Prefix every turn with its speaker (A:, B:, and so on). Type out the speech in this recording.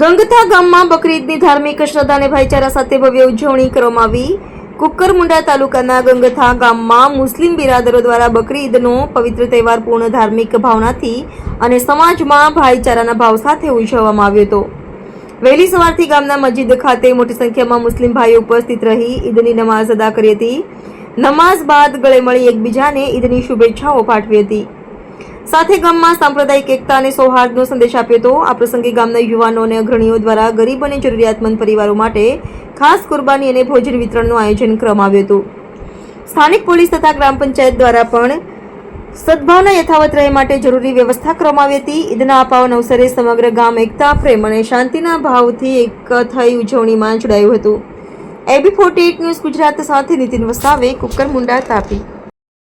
A: ગંગથા ગામમાં બકરીદની ધાર્મિક શ્રદ્ધા ભાઈચારા સાથે ભવ્ય ઉજવણી કરવામાં આવી. કુકરમુંડા તાલુકાના ગંગથા ગામમાં મુસ્લિમ બિરાદરો દ્વારા બકરી ઈદનો પવિત્ર તહેવાર પૂર્ણ ધાર્મિક ભાવનાથી અને સમાજમાં ભાઈચારાના ભાવ સાથે ઉજવવામાં આવ્યો હતો. વહેલી સવારથી ગામના મસ્જિદ ખાતે મોટી સંખ્યામાં મુસ્લિમ ભાઈઓ ઉપસ્થિત રહી ઈદની નમાઝ અદા કરી હતી. નમાઝ બાદ ગળે મળી એકબીજાને ઈદની શુભેચ્છાઓ પાઠવી હતી. સાથે ગામમાં સાંપ્રદાયિક એકતા અને સૌહાર્દનો સંદેશ આપ્યો હતો. આ પ્રસંગે ગામના યુવાનો અને અગ્રણીઓ દ્વારા ગરીબ અને જરૂરિયાતમંદ પરિવારો માટે ખાસ કુરબાની અને ભોજન વિતરણનું આયોજન કરવામાં આવ્યું હતું. સ્થાનિક પોલીસ તથા ગ્રામ પંચાયત દ્વારા પણ સદભાવના યથાવત રહે માટે જરૂરી વ્યવસ્થા કરવામાં આવી હતી. ઈદના અપાવન અવસરે સમગ્ર ગામ એકતા, પ્રેમ અને શાંતિના ભાવથી એક થઈ ઉજવણીમાં જોડાયું હતું. એબી ફોર્ટી ન્યૂઝ ગુજરાત સાથે નીતિન વસાવે કુકર મુંડા, તાપી.